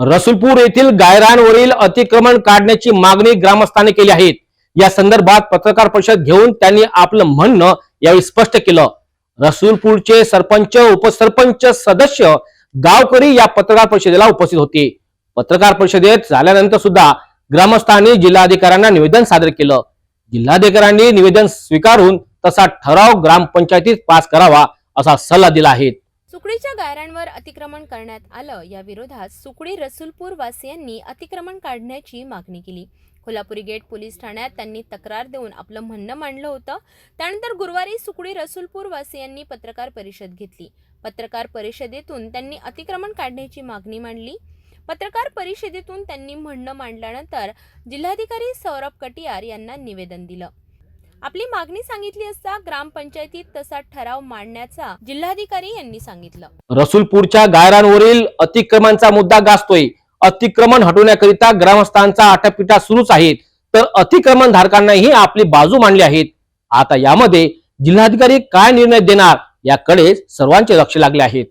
रसूलपूर येथील गायरांवरील अतिक्रमण काढण्याची मागणी ग्रामस्थांनी केली आहे. या संदर्भात पत्रकार परिषद घेऊन त्यांनी आपलं म्हणणं यावेळी स्पष्ट केलं. रसूलपूरचे सरपंच उपसरपंच सदस्य गावकरी या पत्रकार परिषदेला उपस्थित होते. पत्रकार परिषदेत झाल्यानंतर सुद्धा ग्रामस्थांनी जिल्हाधिकाऱ्यांना निवेदन सादर केलं. जिल्हाधिकाऱ्यांनी निवेदन स्वीकारून तसा ठराव ग्रामपंचायतीत पास करावा असा सल्ला दिला आहे. सुकडीच्या गायरांवर अतिक्रमण करण्यात आलं. या विरोधात सुकडी रसूलपूर वासियांनी अतिक्रमण काढण्याची मागणी केली. कोल्हापुरी गेट पोलीस ठाण्यात त्यांनी तक्रार देऊन आपलं म्हणणं मांडलं होतं. त्यानंतर गुरुवारी सुकडी रसूलपूर वासियांनी पत्रकार परिषद घेतली. पत्रकार परिषदेतून त्यांनी अतिक्रमण काढण्याची मागणी मांडली. पत्रकार परिषदेतून त्यांनी म्हणणं मांडल्यानंतर जिल्हाधिकारी सौरभ कटियार यांना निवेदन दिलं. आपली मागणी सांगितली असता ग्रामपंचायतीत तसा ठराव मांडण्याचा जिल्हाधिकारी यांनी सांगितलं. रसूलपूरच्या गायरांवरील अतिक्रमणचा मुद्दा गाजतोय. अतिक्रमण हटवण्याकरिता ग्रामस्थांचा आटापिटा सुरूच आहेत. तर अतिक्रमण धारकांनाही आपली बाजू मांडली आहेत. आता यामध्ये जिल्हाधिकारी काय निर्णय देणार याकडे सर्वांचे लक्ष लागले आहेत